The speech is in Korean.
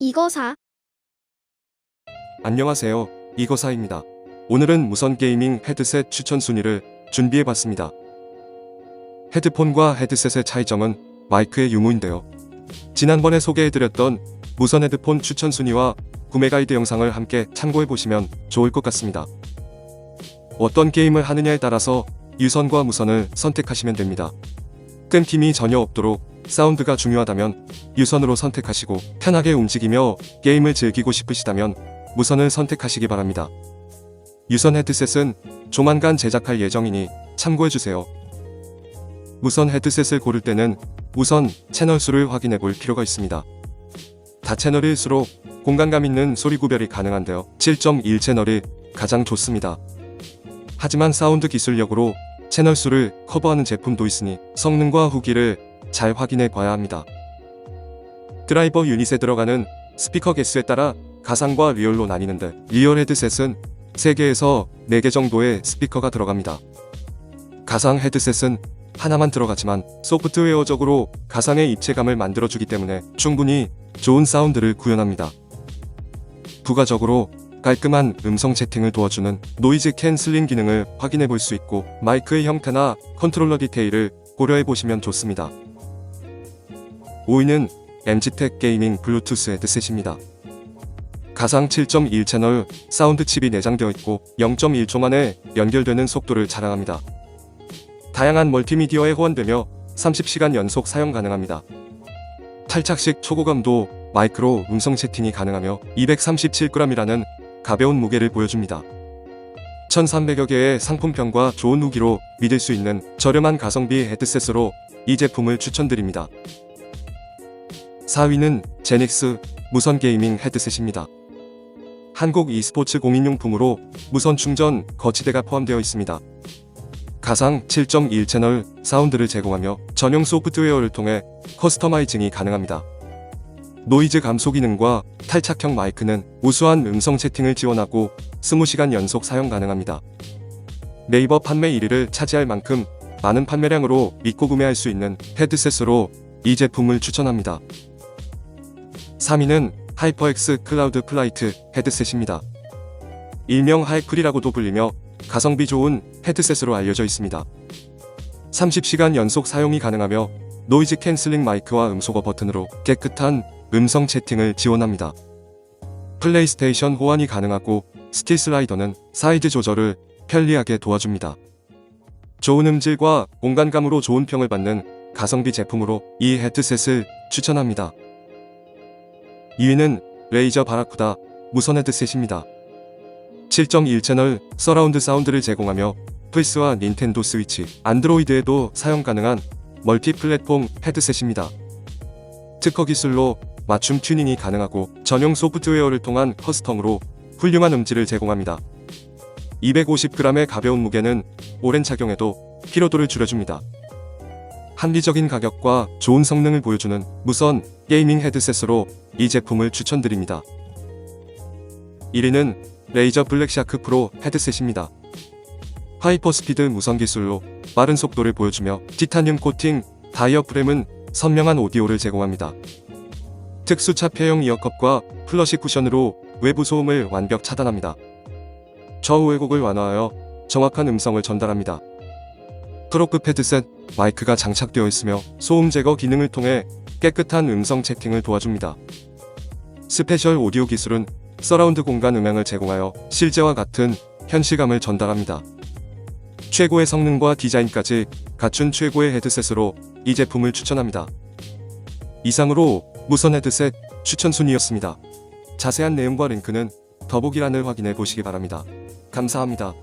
이거 사. 안녕하세요. 이거사입니다. 오늘은 무선 게이밍 헤드셋 추천 순위를 준비해 봤습니다. 헤드폰과 헤드셋의 차이점은 마이크의 유무인데요. 지난번에 소개해드렸던 무선 헤드폰 추천 순위와 구매 가이드 영상을 함께 참고해 보시면 좋을 것 같습니다. 어떤 게임을 하느냐에 따라서 유선과 무선을 선택하시면 됩니다. 끊김이 전혀 없도록 사운드가 중요하다면 유선으로 선택하시고 편하게 움직이며 게임을 즐기고 싶으시다면 무선을 선택하시기 바랍니다. 유선 헤드셋은 조만간 제작할 예정이니 참고해주세요. 무선 헤드셋을 고를 때는 우선 채널 수를 확인해 볼 필요가 있습니다. 다채널일수록 공간감 있는 소리 구별이 가능한데요. 7.1 채널이 가장 좋습니다. 하지만 사운드 기술력으로 채널 수를 커버하는 제품도 있으니 성능과 후기를 잘 확인해 봐야 합니다. 드라이버 유닛에 들어가는 스피커 개수에 따라 가상과 리얼로 나뉘는데 리얼 헤드셋은 3개에서 4개 정도의 스피커가 들어갑니다. 가상 헤드셋은 하나만 들어가지만 소프트웨어적으로 가상의 입체감을 만들어주기 때문에 충분히 좋은 사운드를 구현합니다. 부가적으로 깔끔한 음성 채팅을 도와주는 노이즈 캔슬링 기능을 확인해 볼 수 있고 마이크의 형태나 컨트롤러 디테일을 고려해 보시면 좋습니다. 5위는 MG텍 게이밍 블루투스 헤드셋입니다. 가상 7.1 채널 사운드 칩이 내장되어 있고 0.1초 만에 연결되는 속도를 자랑합니다. 다양한 멀티미디어에 호환되며 30시간 연속 사용 가능합니다. 탈착식 초고감도 마이크로 음성 채팅이 가능하며 237g이라는 가벼운 무게를 보여줍니다. 1300여 개의 상품평과 좋은 후기로 믿을 수 있는 저렴한 가성비 헤드셋으로 이 제품을 추천드립니다. 4위는 제닉스 무선 게이밍 헤드셋입니다. 한국 e스포츠 공인용품으로 무선 충전 거치대가 포함되어 있습니다. 가상 7.1 채널 사운드를 제공하며 전용 소프트웨어를 통해 커스터마이징이 가능합니다. 노이즈 감소 기능과 탈착형 마이크는 우수한 음성 채팅을 지원하고 20시간 연속 사용 가능합니다. 네이버 판매 1위를 차지할 만큼 많은 판매량으로 믿고 구매할 수 있는 헤드셋으로 이 제품을 추천합니다. 3위는 하이퍼엑스 클라우드 플라이트 헤드셋입니다. 일명 하이쿨이라고도 불리며 가성비 좋은 헤드셋으로 알려져 있습니다. 30시간 연속 사용이 가능하며 노이즈 캔슬링 마이크와 음소거 버튼으로 깨끗한 음성 채팅을 지원합니다. 플레이스테이션 호환이 가능하고 스틸 슬라이더는 사이즈 조절을 편리하게 도와줍니다. 좋은 음질과 공간감으로 좋은 평을 받는 가성비 제품으로 이 헤드셋을 추천합니다. 2위는 레이저 바라쿠다 무선 헤드셋입니다. 7.1 채널 서라운드 사운드를 제공하며 플스와 닌텐도 스위치, 안드로이드에도 사용 가능한 멀티 플랫폼 헤드셋입니다. 특허 기술로 맞춤 튜닝이 가능하고 전용 소프트웨어를 통한 커스텀으로 훌륭한 음질을 제공합니다. 250g의 가벼운 무게는 오랜 착용에도 피로도를 줄여줍니다. 합리적인 가격과 좋은 성능을 보여주는 무선 게이밍 헤드셋으로 이 제품을 추천드립니다. 1위는 레이저 블랙샤크 프로 헤드셋입니다. 하이퍼스피드 무선 기술로 빠른 속도를 보여주며 티타늄 코팅 다이어프램은 선명한 오디오를 제공합니다. 특수 차폐형 이어컵과 플러시 쿠션으로 외부 소음을 완벽 차단합니다. 저우 왜곡을 완화하여 정확한 음성을 전달합니다. 프로급 헤드셋 마이크가 장착되어 있으며 소음 제거 기능을 통해 깨끗한 음성 채팅을 도와줍니다. 스페셜 오디오 기술은 서라운드 공간 음향을 제공하여 실제와 같은 현실감을 전달합니다. 최고의 성능과 디자인까지 갖춘 최고의 헤드셋으로 이 제품을 추천합니다. 이상으로 무선 헤드셋 추천 순위였습니다. 자세한 내용과 링크는 더보기란을 확인해 보시기 바랍니다. 감사합니다.